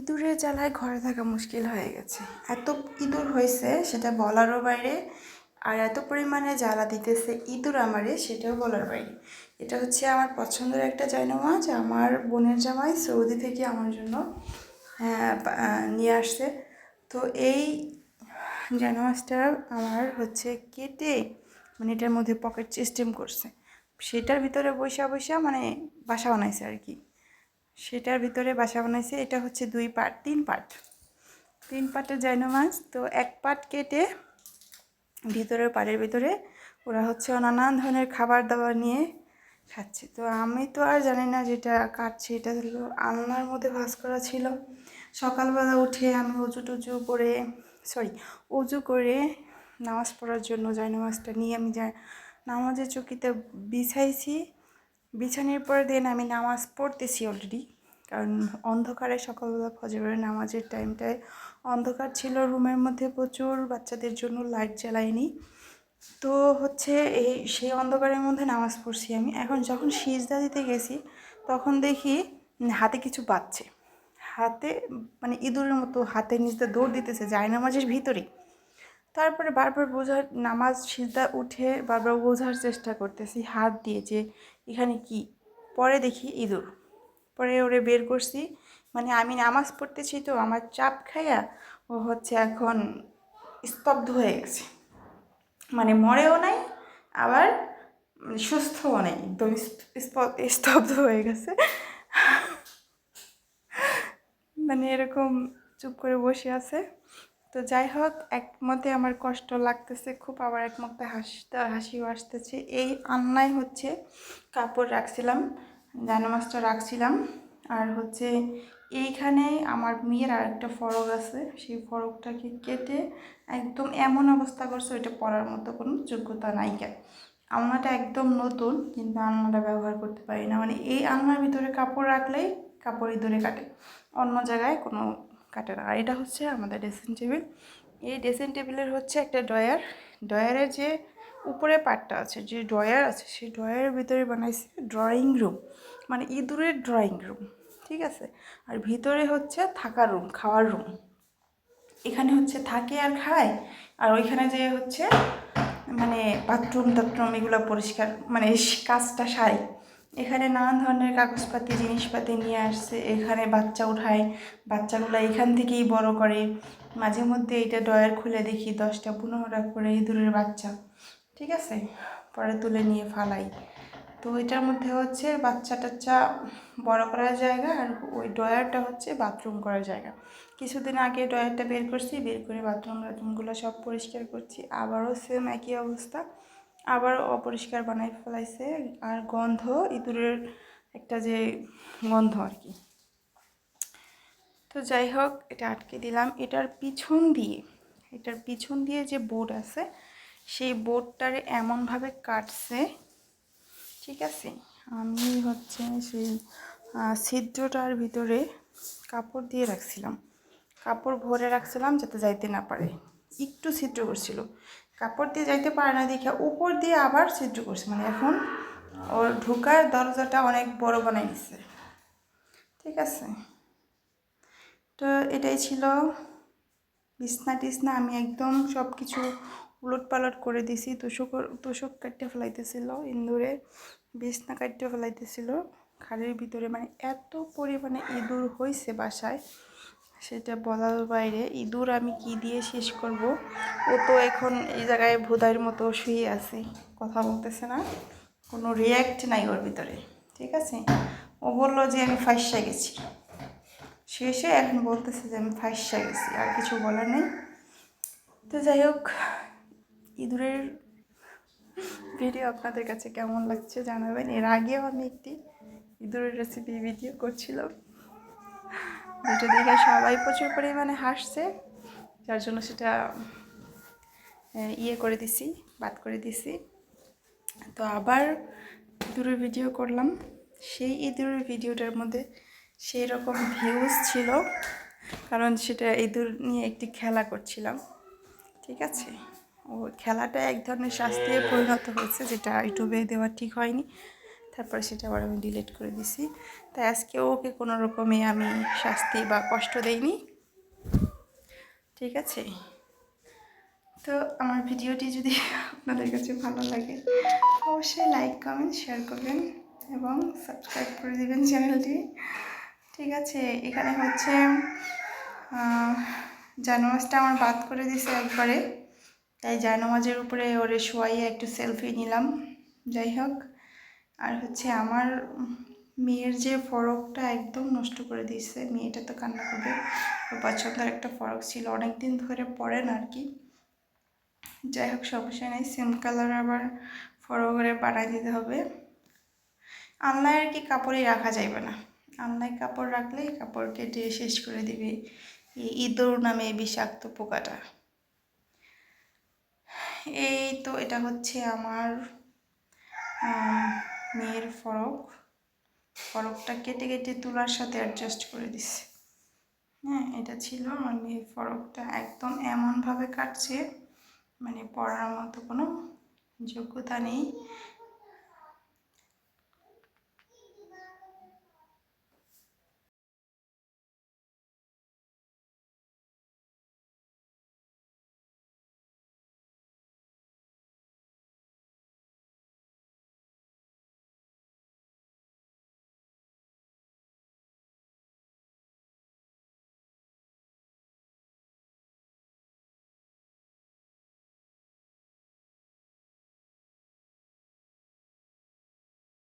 ইঁদুরের জ্বালায় ঘরে থাকা মুশকিল হয়ে গেছে। এত ইঁদুর হয়েছে সেটা বলারও বাইরে আর এত পরিমাণে জ্বালা দিতেছে ইঁদুর আমারে সেটাও বলার বাইরে। এটা হচ্ছে আমার পছন্দের একটা জায়নামাজ আমার বোনের জামাই সৌদি থেকে আমার জন্য হ্যাঁ, নিয়ে আসছে। তো এই জায়নামাজটা আমার হচ্ছে কেটে মানে এটার মধ্যে পকেট সিস্টেম করছে। সেটার ভিতরে বৈশা বৈশা মানে বাসা বানাইছে আর কি। সেটার ভিতরে বাসা বানাইছে। এটা হচ্ছে দুই পার্ট তিন পার্ট তিন পার্টের জাইনো মাছ। তো এক পার্ট কেটে ভিতরের পাড়ের ভিতরে ওরা হচ্ছে নানান ধরনের খাবার দাবার নিয়ে খাচ্ছে। তো আমি তো আর জানি না যেটা কাটছে। এটা হলো আলনার মধ্যে ভাজ করা ছিল। সকালবেলা উঠে আমি উজু টুজু করে সরি উজু করে নামাজ পড়ার জন্য যাই নামাজটা নিয়ে আমি যাই নামাজের চকিতে বিছাইছি। বিছানোর পরে দিন আমি নামাজ পড়তেছি অলরেডি কারণ অন্ধকারে সকালবেলা ফজরের নামাজের টাইমটায় অন্ধকার ছিল, রুমের মধ্যে প্রচুর বাচ্চাদের জন্য লাইট জ্বালাইনি। তো হচ্ছে এই সেই অন্ধকারের মধ্যে নামাজ পড়ছি আমি। এখন যখন সিজদা দিতে গেছি, তখন দেখি হাতে কিছু বাজছে। হাতে মানে ইঁদুরের মতো হাতের নিচে দৌড় দিতেছে যায় নামাজের ভিতরেই। তারপরে বারবার বোঝার, নামাজ সিজদা উঠে বারবার বোঝার চেষ্টা করতেছি, হাত দিয়ে যে এখানে কি? পরে দেখি ইঁদুর। পরে ওরে বের করছি। মানে আমি নামাজ পড়তেছি তো আমার চাপ খাইয়া ও হচ্ছে এখন স্তব্ধ হয়ে গেছে। মানে মরেও নাই, আবার সুস্থও নেই, একদম স্তব্ধ হয়ে গেছে। মানে এরকম চুপ করে বসে আছে। তো যাই হোক এক মতে আমার কষ্ট লাগতেছে, খুব আবার এক মতে হাসতে, হাসিও আসতেছে। এই আন্নায় হচ্ছে কাপড় রাখছিলাম। জানামাজটা রাখছিলাম। আর হচ্ছে এইখানে আমার মেয়ের আর একটা ফরক আছে। সেই ফরকটাকে কেটে একদম এমন অবস্থা করছে ওইটা পরার মতো কোনো যোগ্যতা নাই কেন আলনাটা একদম নতুন, কিন্তু আলনাটা ব্যবহার করতে পারি না। মানে এই আলনার ভিতরে কাপড় রাখলেই কাপড় ইঁদুরে কাটে, অন্য জায়গায় কোনো কাটে না। আর এটা হচ্ছে আমাদের ড্রেসিং টেবিল এই ড্রেসিং টেবিলের হচ্ছে একটা ড্রয়ার। ড্রয়ারের যে উপরে পার্টটা আছে, যে ড্রয়ার আছে, সেই ড্রয়ারের ভিতরে বানাইছে ড্রয়িং রুম মানে ইঁদুরের ড্রয়িং রুম ঠিক আছে? আর ভিতরে হচ্ছে থাকার রুম খাওয়ার রুম এখানে হচ্ছে থাকে আর খায়, আর ওইখানে যে হচ্ছে মানে বাথরুম টাথরুম এগুলো পরিষ্কার মানে কাজটা সারে। এখানে নানান ধরনের কাগজপাতি, জিনিসপাতি নিয়ে আসছে, এখানে বাচ্চা উঠায়, বাচ্চাগুলো এখান থেকেই বড় করে। মাঝে মধ্যে এইটা ডয়ার খুলে দেখি, দশটা পনেরোটা করে ইঁদুরের বাচ্চা। ঠিক আছে? পরে তুলে নিয়ে ফালাই। তো এটার মধ্যে হচ্ছে বাচ্চা টাচ্চা বড় করার জায়গা আর ওই ড্রয়ারটা হচ্ছে বাথরুম করার জায়গা। কিছুদিন আগে ড্রয়ারটা বের করছি, বের করে বাথরুম টাথরুমগুলো সব পরিষ্কার করছি। আবারও সেম একই অবস্থা। আবার অপরিষ্কার বানাই ফেলাইছে। আর গন্ধ, ইঁদুরের একটা যে গন্ধ আর কি। তো যাই হোক, এটা আটকে দিলাম। এটার পিছন দিয়ে, এটার পিছন দিয়ে যে বোর্ড আছে সেই বোর্ডটারে এমনভাবে কাটছে, ঠিক আছে? আমি হচ্ছে সেই ছিদ্রটার ভিতরে কাপড় দিয়ে রাখছিলাম। কাপড় ভরে রাখছিলাম যাতে যাইতে না পারে। একটু ছিদ্র করছিল। কাপড় দিয়ে যাইতে পারে না দেখে উপর দিয়ে আবার ছিদ্র করছে। মানে এখন ওর ঢোকার দরজাটা অনেক বড় বানাই দিচ্ছে ঠিক আছে? তো এটাই ছিল। বিছনা টিছনা আমি একদম সব কিছু উলট পালট করে দিছি তোষক তোষক কাটতে ফেলাইতেছিল, ইন্দুরে বিছনা কাটতে ফেলাইতেছিল, খালের ভিতরে। মানে এত পরিমাণে ইঁদুর হয়েছে বাসায়, সেটা বলার বাইরে। ইঁদুর আমি কি দিয়ে শেষ করব? ও তো এখন এই জায়গায় ভোদাইয়ের মতো শুয়ে আছে, কথা বলতেছে না। কোনো রিয়্যাক্ট নাই ওর ভিতরে, ঠিক আছে? ও বলল যে আমি ফাঁসা গেছি। শেষে এখন বলতেছে যে আমি ফাঁসা গেছি, আর কিছু বলার নেই। তো যাই হোক ইঁদুরের ভিডিও আপনাদের কাছে কেমন লাগছে জানাবেন। এর আগেও আমি একটি ইঁদুরের রেসিপি ভিডিও করছিলাম। যেটা দেখে সবাই প্রচুর পরিমাণে হাসছে। যার জন্য সেটা ইয়ে করে দিছি, বাদ করে দিছি। তো আবার ইঁদুরের ভিডিও করলাম। সেই ইঁদুরের ভিডিওটার মধ্যে সেই রকম ভিউজ ছিল, কারণ সেটা ইঁদুর নিয়ে একটি খেলা করছিলাম। ঠিক আছে? ও খেলাটা এক ধরনের শাস্তিতে পরিণত হয়েছে যেটা ইউটিউবে দেওয়া ঠিক হয়নি। তারপরে সেটা আবার আমি ডিলিট করে দিছি। তাই আজকে ওকে কোনো রকমে আমি শাস্তি বা কষ্ট দেইনি। ঠিক আছে? তো আমার ভিডিওটি যদি আপনাদের কাছে ভালো লাগে অবশ্যই লাইক কমেন্ট শেয়ার করবেন এবং সাবস্ক্রাইব করে দেবেন চ্যানেলটি ঠিক আছে? এখানে হচ্ছে আহ, আমার বাদ করে দিছে একবারে। তাই জায়নামাজের উপরে ওরে শোয়াইয়ে একটু সেলফি নিলাম। যাই হোক, আর হচ্ছে আমার মেয়ের যে ফরকটা একদম নষ্ট করে দিয়েছে। মেয়েটা তো কান্না করবে। পছন্দের একটা ফরক ছিল অনেক দিন ধরে পরে না আর কি। যাই হোক, সমস্যা নেই। সেম কালার আবার ফরগরে বানাই দিতে হবে। আলনায় আর কি কাপড়ই রাখা যাইবে না। আলনায় কাপড় রাখলে কাপড় কেটে শেষ করে দিবে। এই ইঁদুর নামে বিষাক্ত পোকাটা। এই তো এটা হচ্ছে আমার মেয়ের ফরক। ফরকটা কেটে কেটে তুলার সাথে অ্যাডজাস্ট করে দিছে। হ্যাঁ এটা ছিল আমার মেয়ের ফরকটা। একদম এমনভাবে কাটছে মানে পড়ার মতো কোনো যোগ্যতা নেই।